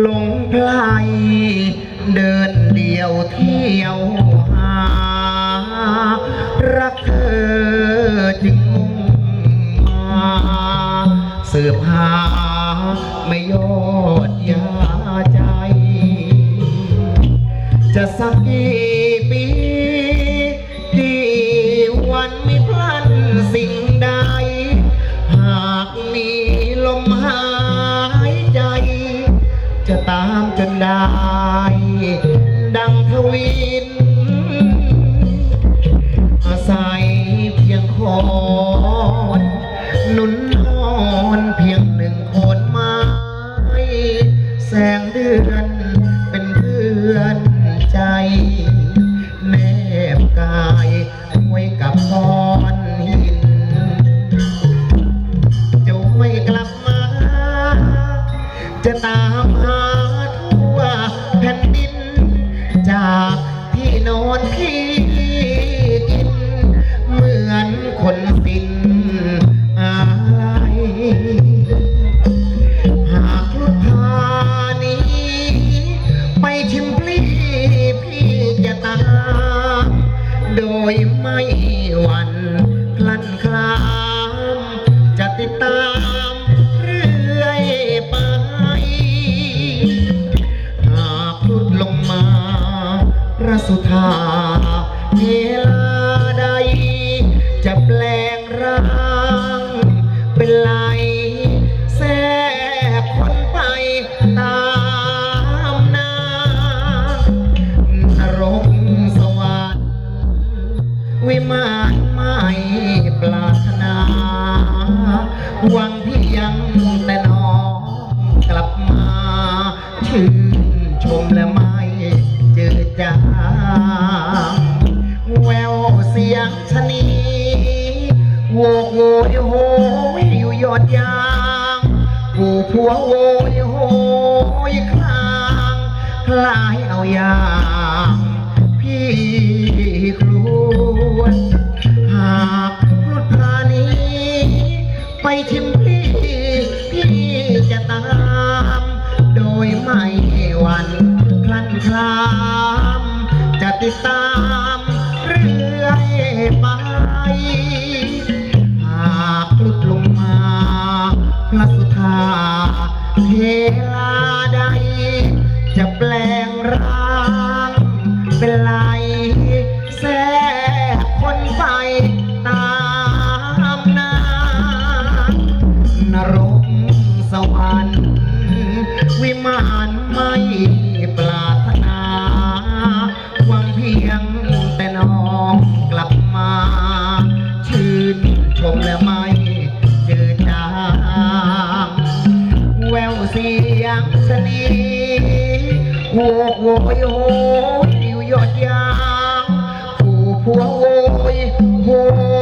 หลงไพลเดินเดียวเที่ยวหา รักเธอจึงมุ่งมาสืบหาไม่ยอดยาใจ จะสักกี่ปี คนสิ้นอะไรหากลูกพานี้ ไปชิมพลีพี่จะตามโดยไม่หวั่นคลั่นคลา ตามนานรกสวรรค์วิมานไม่ปรารถนาหวังเพียงแต่น้องกลับมาชื่นชมและไม่เจอจางแววเสียงชนีโวกโวยโหยอยู่ยอดยางกูผัวโวย คลายเอาอย่างพี่ครวญหากรุดพานี้ ไปชิมพี่พี่จะตาม โดยไม่หวันคลั่นคลาม จะติดตามเรื่อยไปหากลุดลงมาพระสุธาเทลาใด โอ้โหโอ้ยอยู่ยอดยางผู้พวโอ้ยโอ้